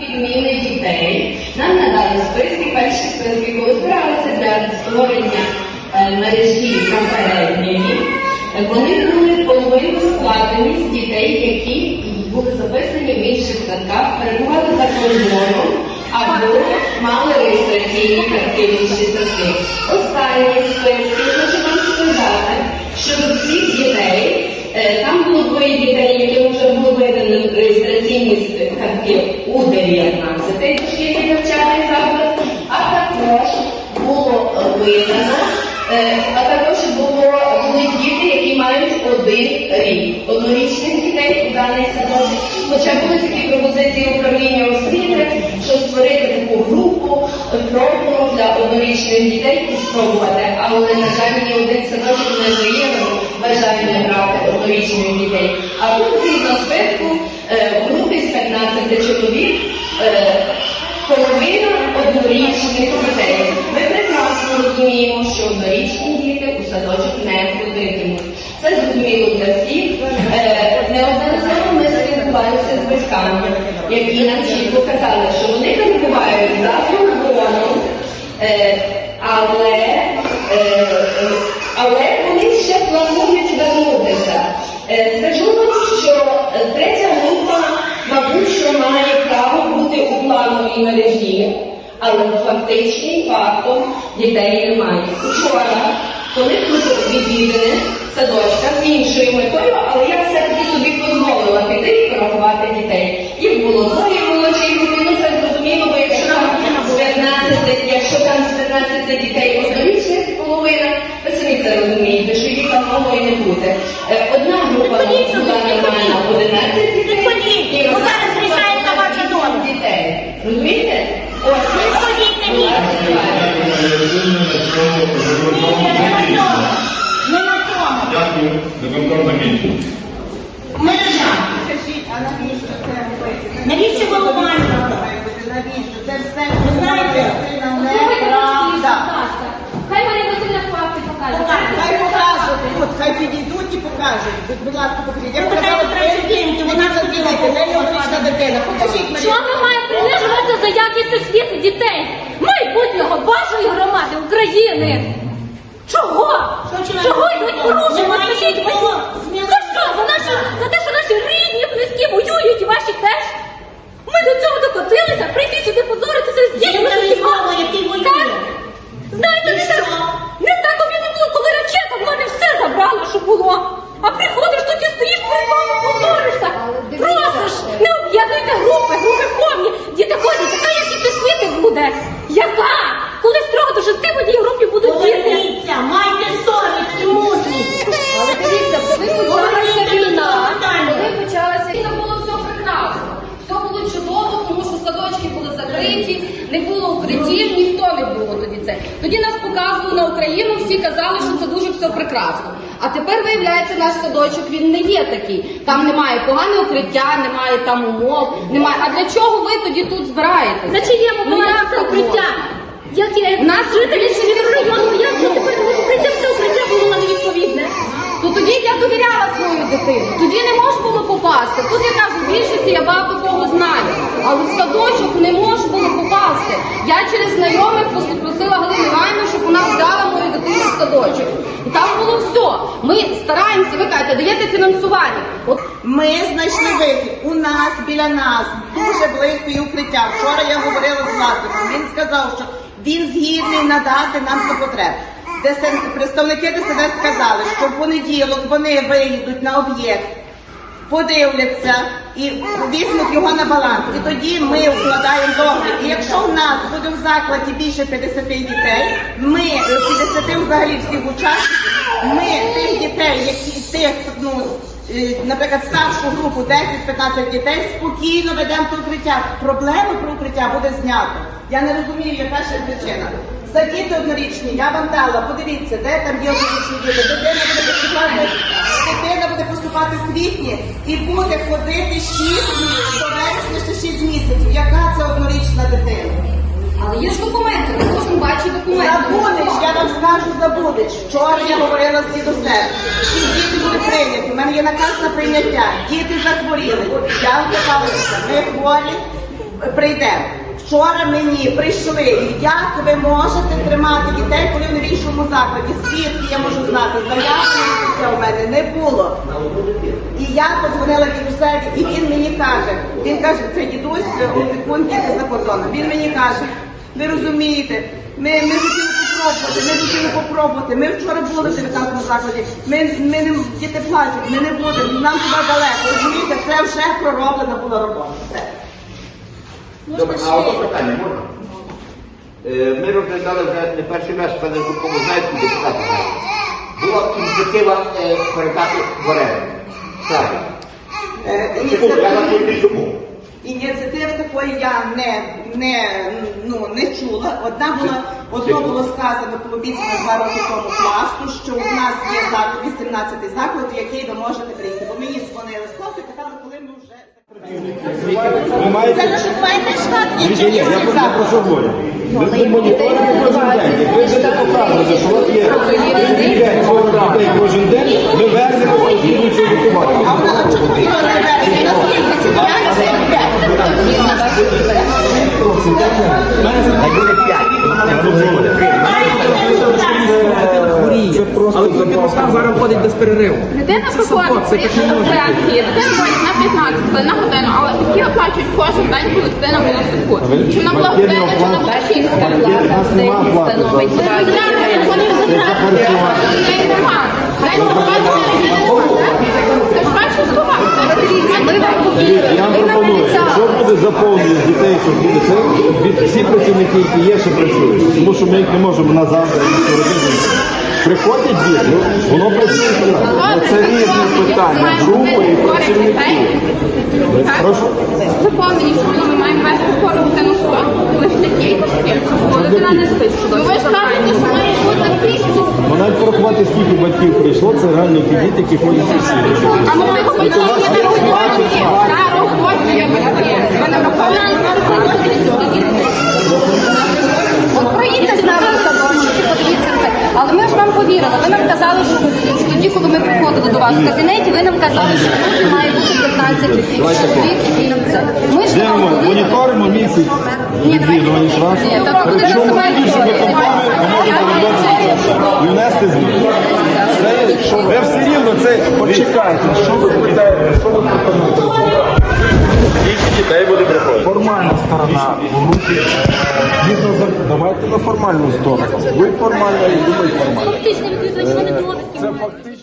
Підміни дітей нам надали списки, перші списки, коли збиралися для створення е, мережі попередньої. Е, Вони були половину складеність дітей, які були записані в інших садках, перебували за кордоном або мали реєстраційні картки в інші садки. Останні списки хочу вам сказати, що з усіх дітей е, там було двоє дітей, яким вже було видано реєстраційні картки у 19 дошкільний навчальний заклад, а також було е, видано, мають один рік. Однорічних дітей у даний садочок. Хоча були такі пропозиції управління освіти, що створити таку групу пробну для однорічних дітей і спробувати. Але, на жаль, ні один садочок не виявив бажання брати однорічних дітей. А тут згідно списку е, групі з 15 чоловік е, половина однорічних дітей. Прекрасно розуміємо, що однорічні діти у садочок не ходитимуть. Це зрозуміло для всіх. Е, Неодноразово ми спілкувалися з батьками, які нам чітко казали, що вони перебувають за кордоном, е, але, е, але вони ще планують вернутися. Скажу вам, що третя група, мабуть, що має право бути у плановій мережі, але фактичним фактом дітей немає. Учора, коли тут відвідини садочка з іншою метою, але я все-таки собі дозволила піти і порахувати дітей. Їх було двоє молодших групи, ну це зрозуміло, бо якщо там з 15, якщо там з 15 дітей однорічних половина, ви самі це розумієте, що їх там могло і не бути. Е, Одна група була нормальна, 11 дітей. Підходіть, і бо одна зараз група рішається була ваша 8 доля. дітей. Розумієте? Ось. Підходіть на місце. Не на цьому. Дякую. Виконком закінчено. Мережа. Скажіть, а навіщо це робити? Навіщо ви? Навіщо? Це все Ви знаєте, неправда. Хай Марія Васильівна факти покаже. Хай покажуть, от, хай підійдуть і покажуть. Будь, ласка, покажіть. Я Ви показала вона Вона дитина, не однорічна дитина. Покажіть мені. Чого ми маємо принижуватися за якість освіти дітей? Майбутнього вашої громади України. Чого? Чого йдуть порушення? Скажіть мені. За що? За, наші, за те, що наші рідні, близькі воюють і ваші теж? Ми до цього докотилися, прийти сюди позоритися з дітьми. Він реалізовує, який воює. Так. Знаєте, І не так, що? не так обідно було, коли ракета в мене все забрала, що було. А приходиш тут і стоїш перед вами, позоришся. Просиш, не об'єднуйте групи, групи повні. Діти ходять, яка якість освіти буде? Яка? Коли з трьох до шести в одній групі будуть діти. Поверніться, майте совість і мужність. Але дивіться, коли почалася Говорите війна, питання. коли почалася війна, було все прекрасно. Все було чудово, тому що садочки були закриті, не було укриттів, ніхто не було тоді це. Тоді нас показували на Україну, всі казали, що це дуже все прекрасно. А тепер виявляється, наш садочок він не є такий. Там немає погане укриття, немає там умов, немає. А для чого ви тоді тут збираєтесь? Чиєму Ну, балансі це укриття? Як є Нас жителі району, як ви тепер укриття, це укриття було невідповідне? То тоді я довіряла свою дитину. Тоді не можна було попасти. Тут я кажу, в більшості я багато кого знаю. Але в садочок не можна було. Я через знайомих попросила Галину Іванівну, щоб вона взяла мою дитину в садочок. І там було все. Ми стараємося, ви кажете, даєте фінансування. От Ми знайшли вихід. У нас біля нас дуже близько є укриття. Вчора я говорила з власником. Він сказав, що він згідний надати нам до потреб. Представники ДСНС сказали, що в понеділок вони виїдуть на об'єкт, подивляться і візьмуть його на баланс. І тоді ми укладаємо договір. І якщо в нас буде в закладі більше 50 дітей, ми е, 50 взагалі всіх учасників, ми тих дітей, які тих, ну е, наприклад, старшу групу 10-15 дітей, спокійно ведемо до укриття. Проблему про укриття буде знято. Я не розумію, яка ще причина. За діти однорічні, я вам дала, подивіться, де там є однорічні діти. Дитина буде дитина працювати в квітні і буде ходити 6 місяців, до вересня ще 6 місяців. Яка це однорічна дитина? Але є ж документи, ми можемо бачити документи. Забудеш, я вам скажу, забудеш. Вчора я говорила з дідусем. Ці діти були прийняті. У мене є наказ на прийняття. Діти захворіли. Я втикалася, ми хворі, прийдемо. Вчора мені прийшли, і як ви можете тримати дітей, коли в іншому закладі? Звідки я можу знати? Заявки у мене не було. І я подзвонила дідусеві, і він мені каже, він каже, це дідусь, опікун діти за кордоном. Він мені каже, ви розумієте, ми, ми хотіли попробувати, ми хотіли попробувати. Ми вчора були в 19 закладі. Ми, ми не діти плачуть, ми не будемо, нам туди далеко. Розумієте, це вже пророблена була робота. Добре, а одне питання можна? Е, Ми розглядали вже не перший раз, пане Жукому, знаєте, депутати. Була ініціатива е, передати в оренду. Так. Е, Чому? Я ініціатива- запитую, чому? Ініціативи такої я не, не, ну, не чула. Одна була, одно було сказано, пообіцяно два роки тому пласту, що у нас є заклад, 18 заклад, в який ви можете прийти. Бо мені дзвонили з хлопці, вже... Ви маєте Це штат, є Ні, ні, я про заклад. про що говорю. Ви моніторите кожен день. Як ви будете показувати, що вас є 35-40 дітей кожен день, ми вернемо слідуючого А лікування. вона а чому ви не берете? У нас є 35. Хай буде п'ять. Це просто запас. зараз ходить без перериву. Дитина приходить в порядку операції, дитина ходить на 15 хвилин на годину, але батьки оплачують кожен день, коли дитина була в садку. Чи вона була година, чи вона була 6 хвилин. У нас нема плати. за це. Ж ваші слова. Я вам пропоную, якщо буде заповнення дітей, що буде це, всі працівники, які є, ще працюють. Тому що ми їх не можемо на завтра і робити. Приходять діти, ну, воно працює. Ну, Це різні питання, групи і працівники. Прошу. Заповнені, що ми маємо вести скоро дитину в сон, коли ж такі кошти, коли дитина не спить. Ну ви ж кажете, що має бути. Ну, навіть порахувати, скільки батьків прийшло, це реально ті діти, які ходять у всі. А ми говоримо, що на роботі, на роботі є батьки. Ви не враховуєте? От проїдьте з нами в садочок, подивіться це. Але ми повірили. Ви нам казали, що тоді, коли ми приходили до вас в кабінеті, ви нам казали, що тут має бути 15 чоловік і це. Ми ж вам повірили. моніторимо місяць відвідуваність вас. Ні, так буде Причому своїй допомоги ми можемо робити і внести зміни. Це, що ви це почекайте, що ви питаєте, що ви пропонуєте? Скільки дітей буде приходити? Формальна сторона в руки. За- Давайте на формальну сторону. Ви формально і ви формально. Це фактично.